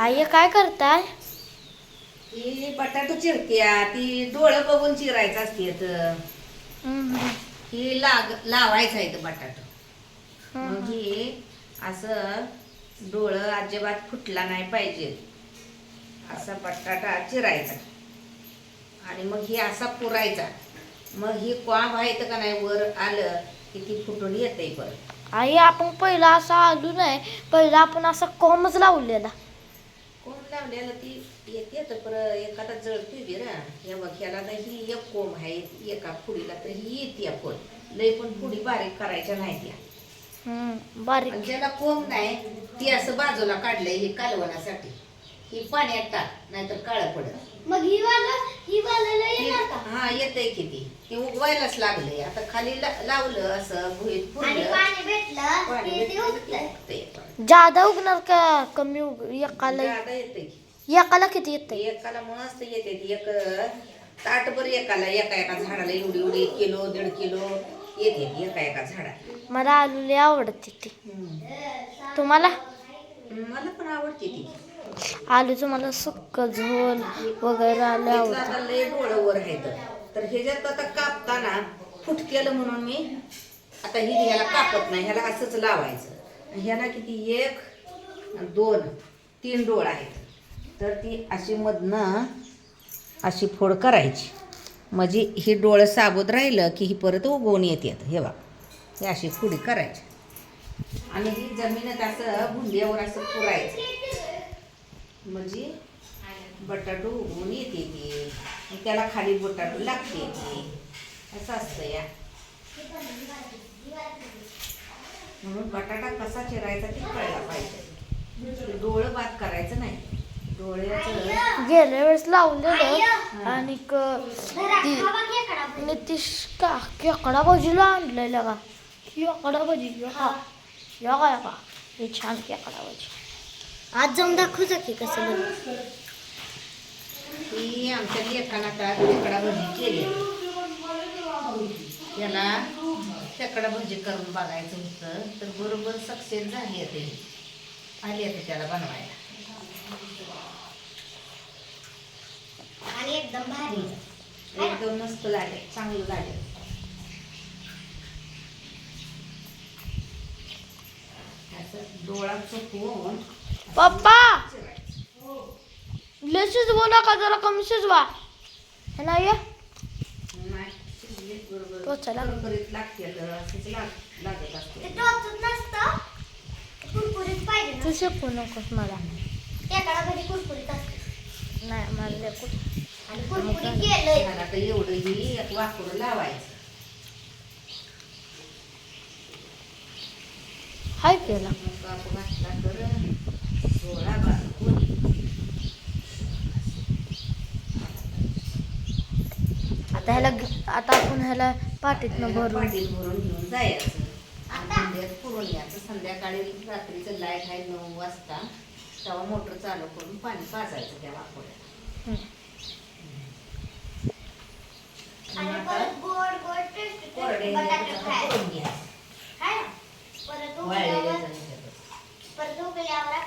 आई काय करताय? ही बटाटो चिरत्या ती डोळं बघून चिरायचं असते तर ही लाग लावायचं आहे इथं बटाटो. मग ही असं डोळं अजिबात फुटला नाही पाहिजे. असा बटाटा चिरायचा. आणि मग ही असा पुरायचा. मग ही क्वाब आहे तर का नाही वर आलं की ती फुटून येते परत. आई आपण पहिला असा आलू नाही. पहिला आपण असा कॉमच लावलेला. कोण लावलेलं ती येते तर पर एखादा जळती बी रा हे बघ ह्याला तर ही एक कोंब आहे एका फुडीला तर ही येते फळ लय पण फुडी बारीक करायच्या नाही त्या. बारीक. ज्याला कोंब नाही ती असं बाजूला काढलंय हे कालवण्यासाठी. ही पाण्यात टाक नाहीतर काळं पडत मग ही वाला ही वाला हा येतंय किती ते. उगवायलाच लागलंय. आता खाली लावलं असं भुईत पाणी भेटलं जादा उगणार का? कमी उग एकाला जादा येतंय एकाला किती येते एकाला मस्त येते एक ताटभर एकाला एका एका झाडाला एवढी एवढी एक किलो दीड किलो येते एका एका झाडाला. मला आलू लय आवडते ती. तुम्हाला? मला पण आवडते ती. आलूचं मला सुक्क झोल वगैरे आलं इथलं आवडतं. आता लय डोळं वर आहेत तर. ह्याच्यात आता कापताना फुटकेलं म्हणून मी आता ही ह्याला कापत नाही ह्याला असंच लावायचं. ह्याला किती? एक दोन तीन डोळ आहेत. तर ती अशी मधनं अशी फोड करायची. म्हणजे ही डोळं साबूत राहिलं की ही परत उगवून येतात हे बा हे अशी फुडी करायची. आणि ही जमिनीत असं भुंड्यावर असं पुरायचं. म्हणजे बटाटो उगवून येते ती. त्याला खाली बटाटो लागते ती. असं असतं या. म्हणून बटाटा कसा चिरायचा ते कळला पाहिजे. डोळं बाद करायचं नाही. डोळ्याचं गेल्या वेळेस लावलेलं आणि क- ती खावा खेकडा नितीश का केकडा भाजीला आणलेला का केकडा भाजी हा. या का या का हे छान केकडा भाजी. आज जाऊन दाखवू की कसं. ही आमच्या लेखाला का खेकडा भजी केली. त्याला खेकडा भजी करून बघायचं होतं तर बरोबर सक्सेस झाली आहे ते. आली आहे त्याला बनवायला. आणि एकदम भारी. एकदम मस्त झाले चांगलं झाले असं डोळा चुकवून पप्पा. लय शिजवू नका जरा कमी शिजवा. हे नाही ये? टोचायला. करकरीत लागते तर असंच लाग- लागत असते. ते टोचत नसतं. कुरकुरीत पाहिजे ना. तू शिकवू नकोस मला. खेकडा भाजी कुरकुरीत असते. नाही मला लय कुठं आणि कुरकुरीत केलंय. ह्याला तर एवढं ही एक लावायचं. हाय केला. मग कापू घातला तर सोळा आता ह्याला आता आपण ह्याला पाटीतनं भरून भरून घेऊन जायचं. आणि पुरून घ्यायचं. संध्याकाळी रात्रीचं लाइट आहे नऊ वाजता. तेव्हा मोटर चालू करून पाणी पाजायचं त्या वापरायला